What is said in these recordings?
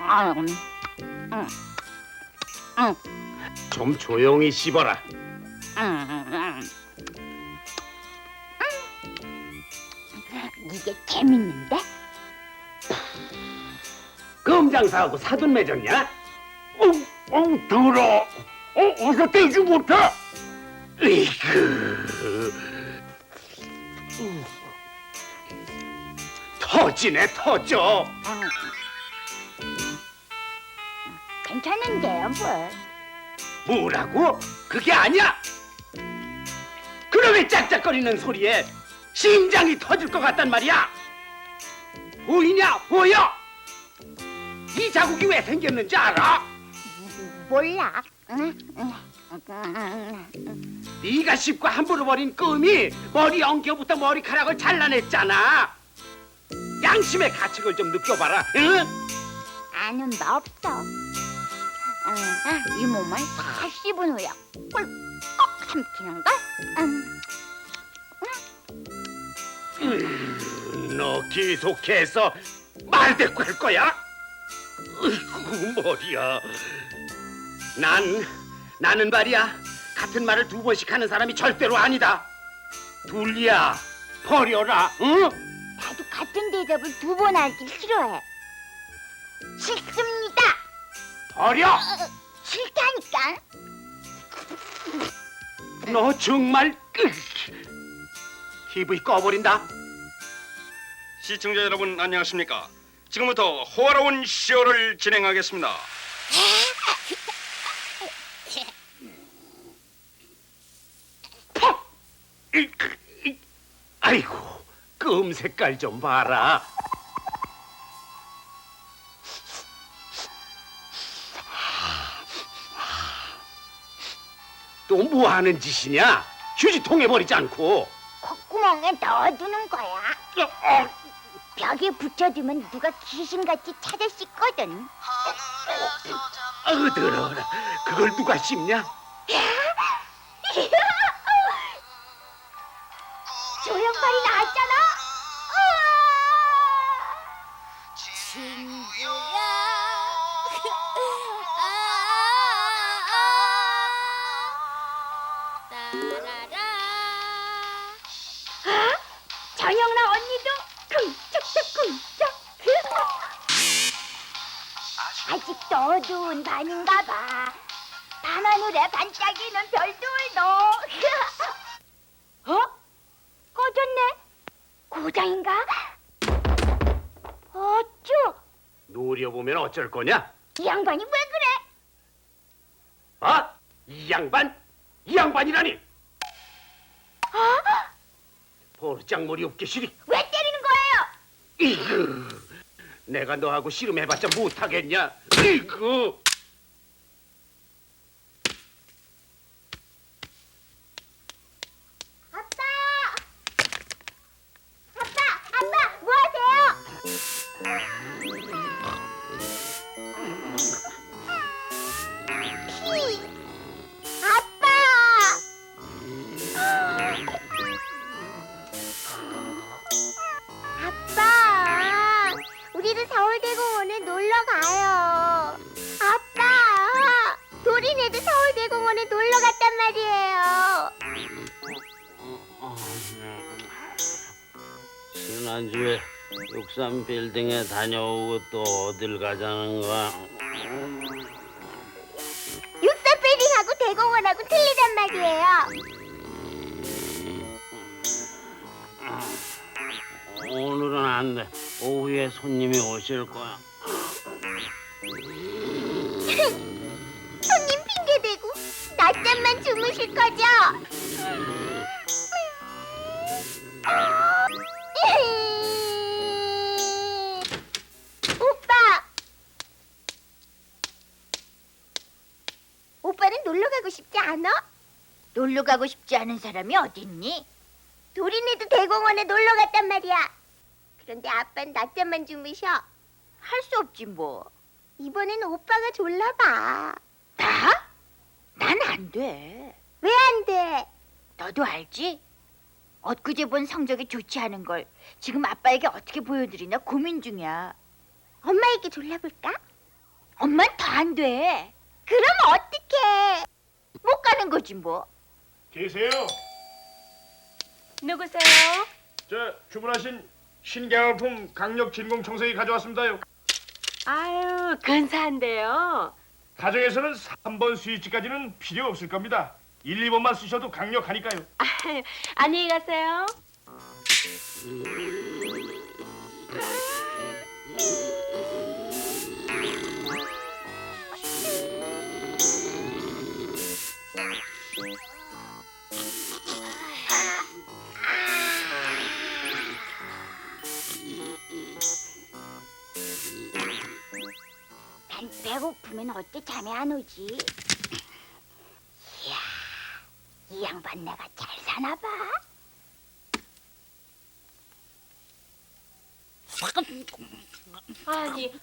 아, 음, 음, 음, 좀 조용히 씹어라. 이게 재밌는데? 금장사하고 사돈 맺었냐? 어, 어, 들어. 어, 어서 떼지 못해. 이그. 터지네 터져. 음. 괜찮은데요, 뭐? 뭐라고? 그게 아니야. 그놈의 짝짝거리는 소리에 심장이 터질 것 같단 말이야. 보이냐? 보여? 이 자국이 왜 생겼는지 알아? 몰라. 응, 응. 네가 씹고 함부로 버린 끔이 머리 엉켜부터 머리카락을 잘라냈잖아. 양심의 가책을 좀 느껴봐라. 응? 아는 바 없어. 이 몸을 다 씹은 후에 꿀꺽 삼키는 걸. 응. 음, 너 계속해서 말대꾸 할 거야? 으이구 머리야. 난 나는 말이야 같은 말을 두 번씩 하는 사람이 절대로 아니다. 둘리야 버려라. 응? 나도 같은 대답을 두 번 하기 싫어해. 싫습니다. 버려. 싫다니까. 너 정말 으, TV 꺼버린다. 시청자 여러분 안녕하십니까? 지금부터 호화로운 쇼를 진행하겠습니다. 퍽! 이, 이, 아이고 금 색깔 좀 봐라. 또 뭐 하는 짓이냐? 휴지 통에 버리지 않고. 콧구멍에 넣어두는 거야. 벽에 붙여두면 누가 귀신같이 찾아 씻거든. 아우 더러워라. 그걸 누가 씹냐? 조형발이 나왔잖아. 전영라 언니도 쿵짝짝쿵짝. 아직도 어두운 밤인가 봐. 밤하늘에 반짝이는 별들도. 어? 꺼졌네. 고장인가? 어쭈, 노려보면 어쩔 거냐? 이 양반이 왜 그래? 아? 이 양반? 이 양반이라니? 아, 버르장머리 없게 시리. 왜 때리는 거예요? 이그 내가 너하고 씨름해봤자 못하겠냐? 이그 빌딩에 다녀오고 또 어딜 가자는 거야? 육사 빌딩하고 대공원하고 틀리단 말이에요. 오늘은 안 돼. 오후에 손님이 오실 거야. 놀러 가고 싶지 않은 사람이 어딨니? 도린이도 대공원에 놀러 갔단 말이야. 그런데 아빠는 낮잠만 주무셔. 할 수 없지 뭐. 이번엔 오빠가 졸라 봐. 나? 난 안 돼. 왜 안 돼? 너도 알지? 엊그제 본 성적이 좋지 않은 걸 지금 아빠에게 어떻게 보여드리나 고민 중이야. 엄마에게 졸라볼까? 엄만 더 안 돼. 그럼 어떡해? 못 가는 거지 뭐. 계세요? 누구세요? 저 주문하신 신경품 강력 진공 청소기 가져왔습니다요. 아유, 근사한데요. 가정에서는 3번 스위치까지는 필요 없을 겁니다. 1, 2번만 쓰셔도 강력하니까요. 아유, 안녕히 가세요. 배고프면 어째 잠이 안 오지? 이야, 이 양반 내가 잘 사나 봐. 아니,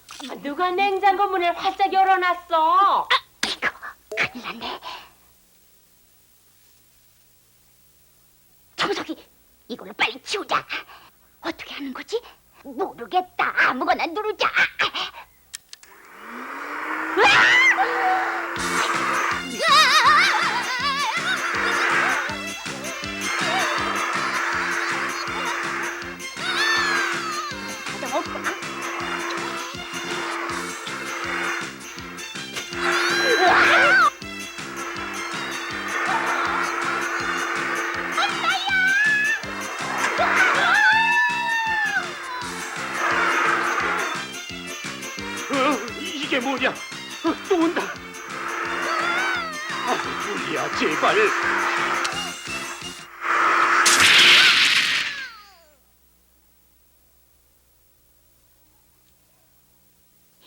누가 냉장고 문을 활짝 열어놨어? 아이고, 큰일 났네. 청소기, 이걸로 빨리 치우자. 어떻게 하는 거지? 모르겠다. 아무거나 누르자. 가 제발.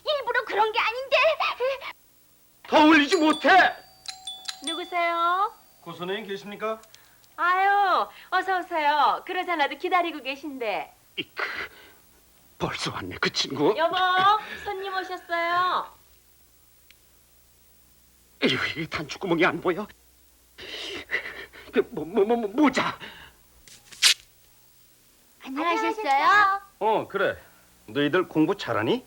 일부러 그런 게 아닌데. 더 올리지 못해. 누구세요? 고 선생님 계십니까? 아유, 어서 오세요. 그러잖아도 기다리고 계신데. 이크, 벌써 왔네 그 친구. 여보, 손님 오셨어요. 에휴, 이 단추구멍이 안 보여. 그, 뭐, 뭐, 뭐, 뭐, 모자. 안녕하셨어요? 어 그래. 너희들 공부 잘하니?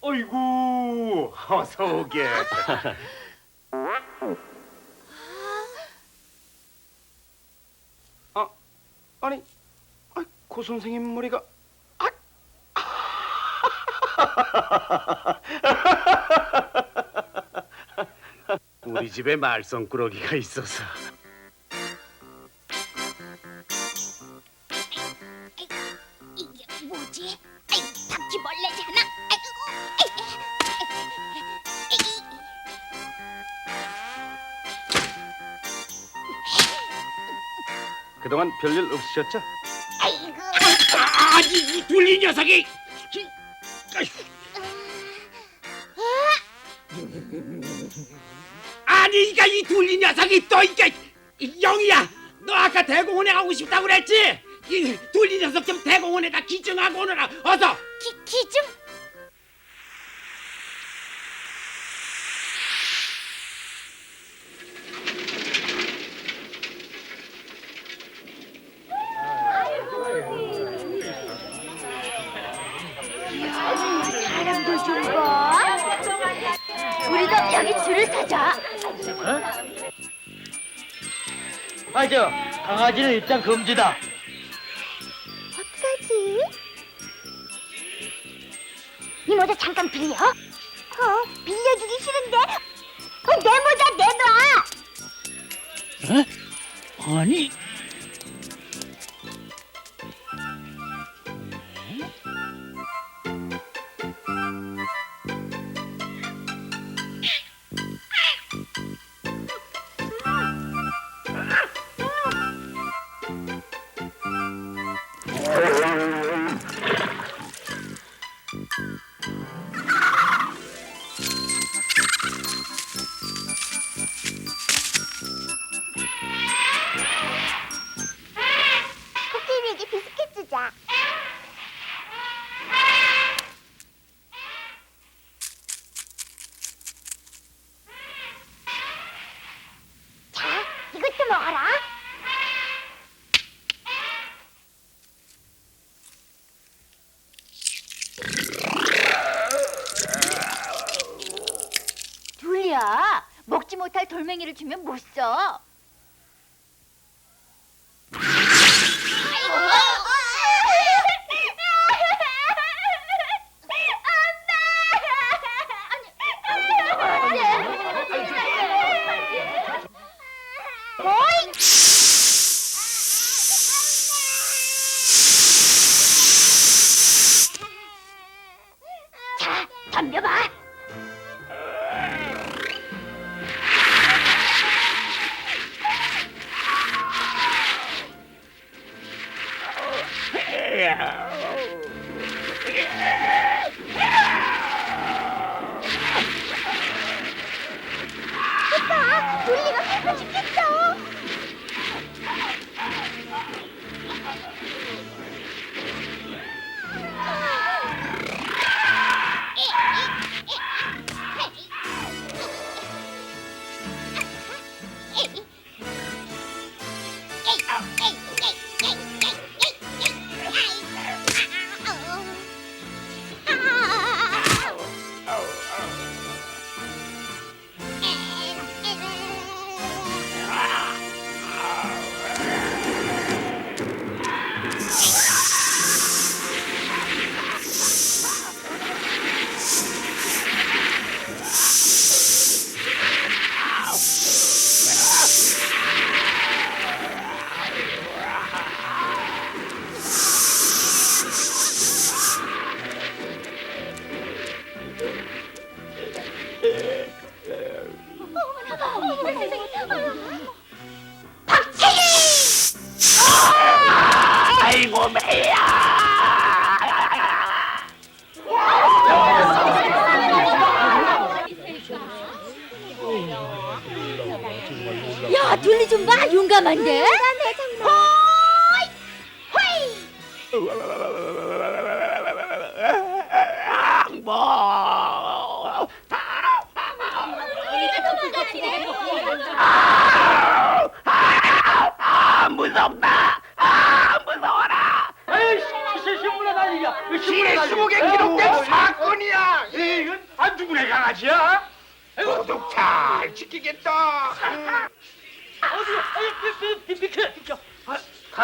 어이구, 어서 오게. 아, 아니, 아, 고 선생님 머리가. 아, 우리 집에 말썽꾸러기가 있어서. 이게 뭐지? 아이, 바퀴벌레잖아. 아이고. 그동안 별일 없으셨죠? 아이고. 아, 아니 이 둘리 녀석이. 이- 아 니 이가 이 둘리 녀석이 또 이게 영이야. 너 아까 대공원에 가고 싶다고 그랬지? 이 둘리 녀석 좀 대공원에다 기증하고 오너라. 어서. 기, 기증? 사람도 좀 봐. 우리도 여기 줄을 서자. 맞아. 강아지는 입장 금지다. 주면 못 써. おいしい!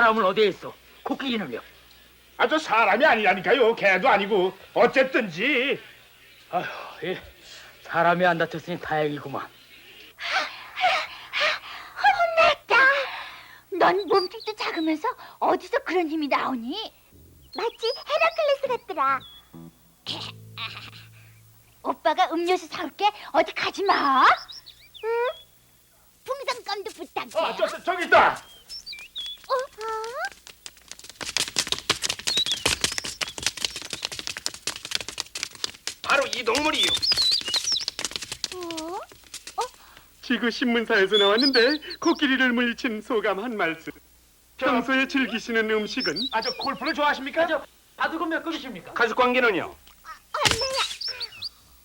사람은 어디에 있어? 코끼리는요? 아 저 사람이 아니라니까요. 개도 아니고 어쨌든지 아휴, 예. 사람이 안 다쳤으니 다행이구만. 혼났다. 넌 몸집도 작으면서 어디서 그런 힘이 나오니? 마치 헤라클레스 같더라. 오빠가 음료수 사올게. 어디 가지 마. 응? 풍선껌도 부탁해. 어, 저, 저 저기 있다. 어? 어? 바로 이 동물이요. 어? 지구 신문사에서 나왔는데 코끼리를 물리친 소감 한 말씀. 평소에 즐기시는 음식은 아 저 골프를 좋아하십니까? 아, 저 바둑은 몇 그릇입니까? 가족 관계는요?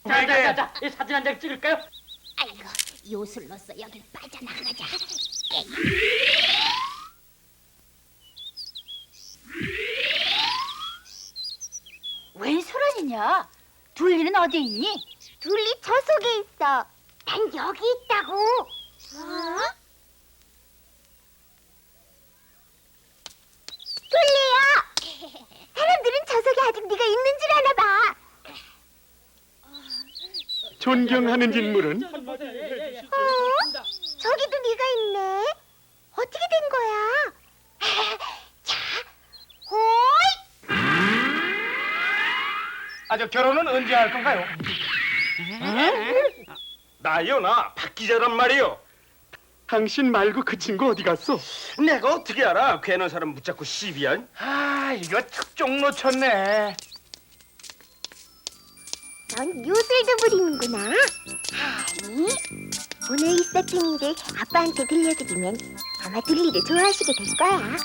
자, 자, 자, 자, 이 사진 한 장 찍을까요? 아이고, 요술로서 여길 빠져나가자. 웬 소란이냐? 둘리는 어디 있니? 둘리 저 속에 있어. 난 여기 있다고. 어? 둘리야. 사람들은 저 속에 아직 네가 있는 줄 아나 봐. 존경하는 인물은 어? 저기도 네가 있네. 어떻게 된 거야? 자, 호이! 아 저 결혼은 언제 할 건가요? 나요 나 박 기자란 말이요. 당신 말고 그 친구 어디 갔어? 내가 어떻게 알아? 괜한 사람 붙잡고 시비한? 아 이거 특종 놓쳤네. 넌 요술도 부리는구나. 아니, 오늘 있었던 일을 아빠한테 들려드리면 아마 둘리를 좋아하시게 될 거야.